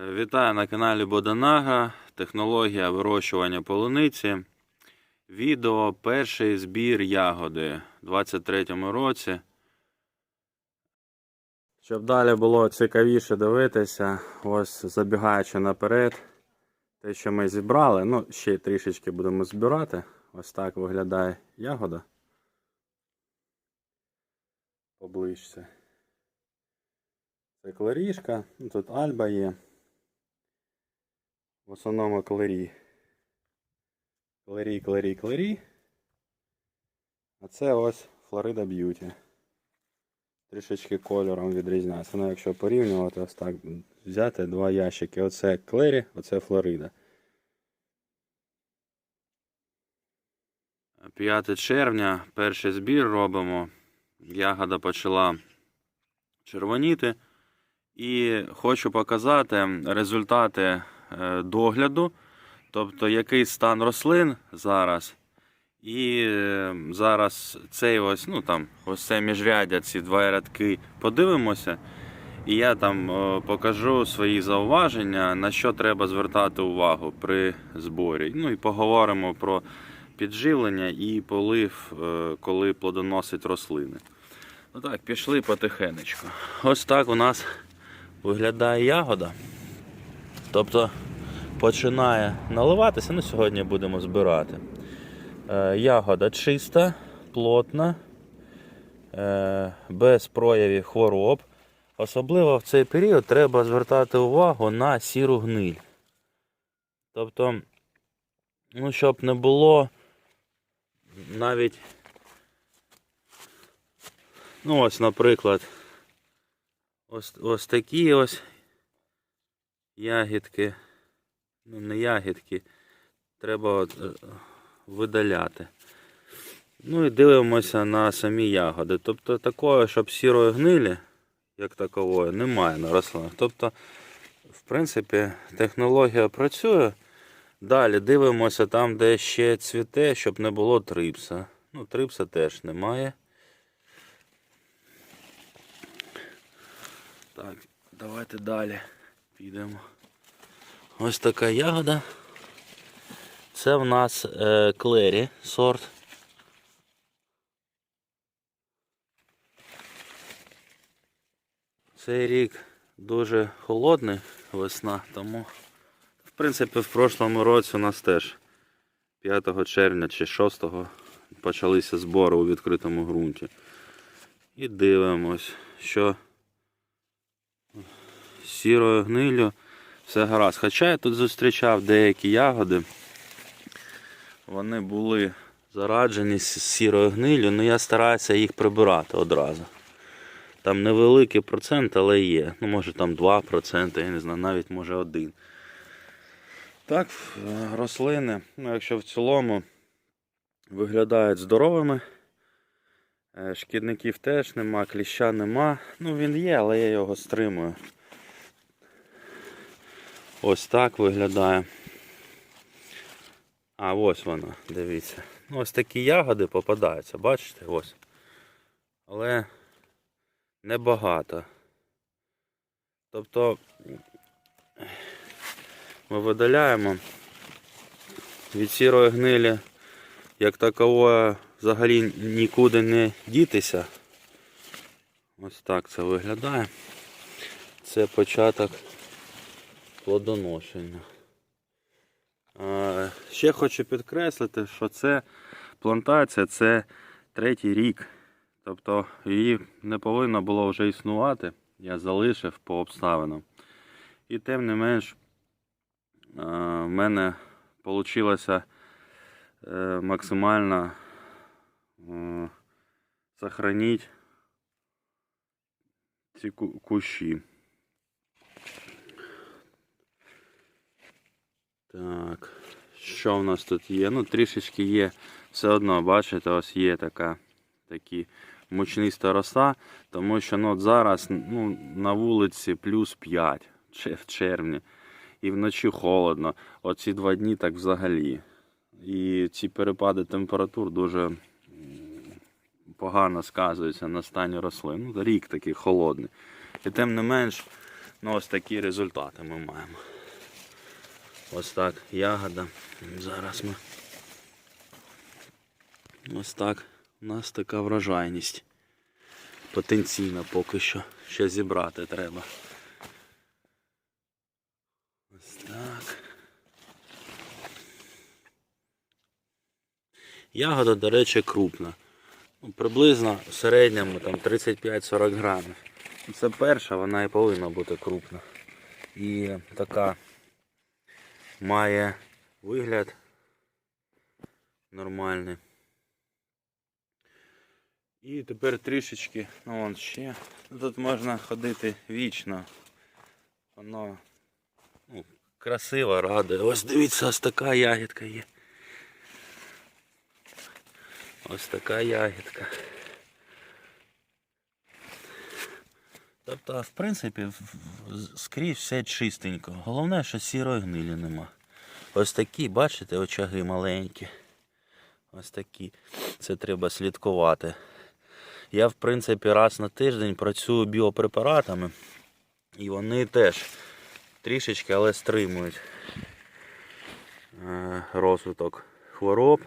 Е, Вітаю на каналі Боданага. Технологія вирощування полуниці. Відео перший збір ягоди у 23-му році. Щоб далі було цікавіше дивитися, ось забігаючи наперед, те, що ми зібрали, ну, ще трішечки будемо збирати. Ось так виглядає ягода. Поближче. Це кларішка, тут альба є. В основному кларі. Кларі, кларі, кларі. А це ось Флорида Б'юті. Трішечки кольором відрізняється. Ну, якщо порівнювати, ось так взяти два ящики. Оце Клері, оце Флорида. 5 червня, перший збір робимо. Ягода почала червоніти. І хочу показати результати догляду, тобто який стан рослин зараз. І е, зараз цей ось, ну там, ось це міжряддя, ці два рядки подивимося. І я там е, покажу свої зауваження, на що треба звертати увагу при зборі. Ну і поговоримо про підживлення і полив, е, коли плодоносить рослини. Ну так, пішли потихенечку. Ось так у нас виглядає ягода. Тобто починає наливатися, ну сьогодні будемо збирати. Е, ягода чиста, плотна, е, без проявів хвороб. Особливо в цей період треба звертати увагу на сіру гниль. Тобто, ну, щоб не було навіть, ну ось, наприклад, ось, ось такі ось ягідки. Ну, не ягідки. Треба е, видаляти. Ну і дивимося на самі ягоди. Тобто такої, щоб сірої гнилі, як такової, немає на рослинах. Тобто, в принципі, технологія працює. Далі дивимося там, де ще цвіте, щоб не було трипса. Ну, трипса теж немає. Так, давайте далі підемо. Ось така ягода. Це в нас е, клері сорт. Цей рік дуже холодний весна, тому в принципі в прошлому році у нас теж 5 червня чи 6 почалися збори у відкритому ґрунті. І дивимось, що сірою гнилю все гаразд. Хоча я тут зустрічав деякі ягоди. Вони були зараджені з сірою гнилю, але я стараюся їх прибирати одразу. Там невеликий процент, але є. Ну, може там 2%, я не знаю, навіть може 1. Так, рослини, ну, якщо в цілому виглядають здоровими. Е, Шкідників теж нема, кліща нема. Ну він є, але я його стримую. Ось так виглядає. А ось вона, дивіться. Ну, ось такі ягоди попадаються, бачите? Ось. Але небагато. Тобто ми видаляємо від сірої гнилі, як такової взагалі нікуди не дітися. Ось так це виглядає. Це початок плодоношення. Е, Ще хочу підкреслити, що це плантація це третій рік. Тобто її не повинно було вже існувати. Я залишив по обставинам. І тим не менш, е, в мене вийшло максимально е, сохранити ці кущі. Так, що в нас тут є? Ну, трішечки є. Все одно, бачите, ось є така такі мучниста роса, тому що ну, зараз ну, на вулиці плюс 5 че- в червні. І вночі холодно. Оці два дні так взагалі. І ці перепади температур дуже погано сказуються на стані рослин. Ну, рік такий холодний. І тим не менш, Ну, ось такі результати ми маємо. Ось так ягода. Зараз ми. Ось так. У нас така врожайність. Потенційна поки що. Ще зібрати треба. Ось так. Ягода, до речі, крупна. Ну, приблизно в середньому там 35-40 грамів. Це перша, вона і повинна бути крупна. І така має вигляд нормальний. І тепер трішечки, ну вон ще. Ну, Тут можна ходити вічно. Воно ну, красиво, радує. Ось дивіться, ось така ягідка є. Ось така ягідка. Тобто, в принципі, скрізь все чистенько. Головне, що сірої гнилі нема. Ось такі, бачите, очаги маленькі. Ось такі. Це треба слідкувати. Я, в принципі, раз на тиждень працюю біопрепаратами. І вони теж трішечки, але стримують е, розвиток хвороб.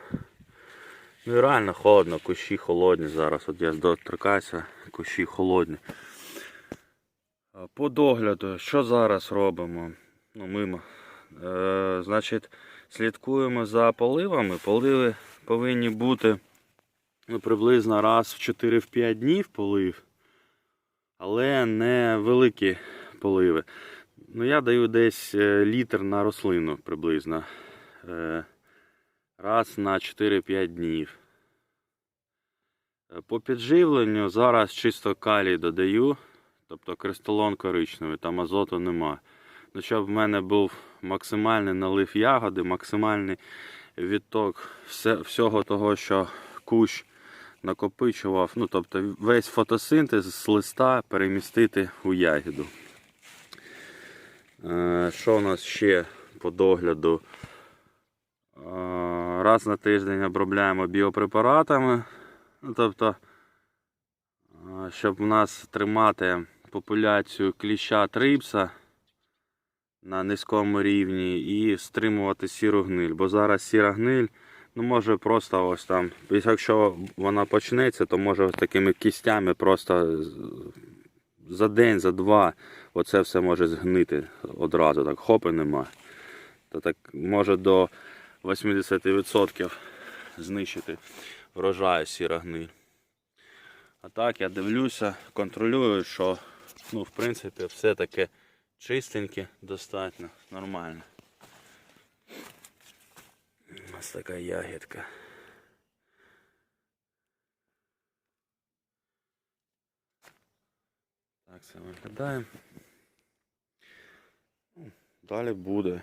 Ну і реально холодно, кущі холодні зараз. От я доторкаюся, кущі холодні. А, По догляду, що зараз робимо? Ну, мимо. Е, значить, слідкуємо за поливами. Поливи повинні бути ну, приблизно раз в 4-5 днів полив, але не великі поливи. Ну, я даю десь е, літр на рослину приблизно. Е, раз на 4-5 днів. Е, По підживленню зараз чисто калій додаю, тобто кристалон коричневий, там азоту нема. Ну, щоб в мене був максимальний налив ягоди, максимальний відток все, всього того, що кущ накопичував, ну тобто весь фотосинтез з листа перемістити у ягіду. Е, Що у нас ще по догляду? Е, Раз на тиждень обробляємо біопрепаратами. Ну, тобто, е, щоб у нас тримати популяцію кліща трипса на низькому рівні і стримувати сіру гниль. Бо зараз сіра гниль ну, може просто ось там, якщо вона почнеться, то може ось такими кістями просто за день, за два оце все може згнити одразу. Так хопи нема. То так може до 80% знищити врожаю сіра гниль. А так я дивлюся, контролюю, що ну, в принципі все таке чистеньке, достатньо, нормально. У нас така ягідка. Так це виглядає. Ну, Далі буде.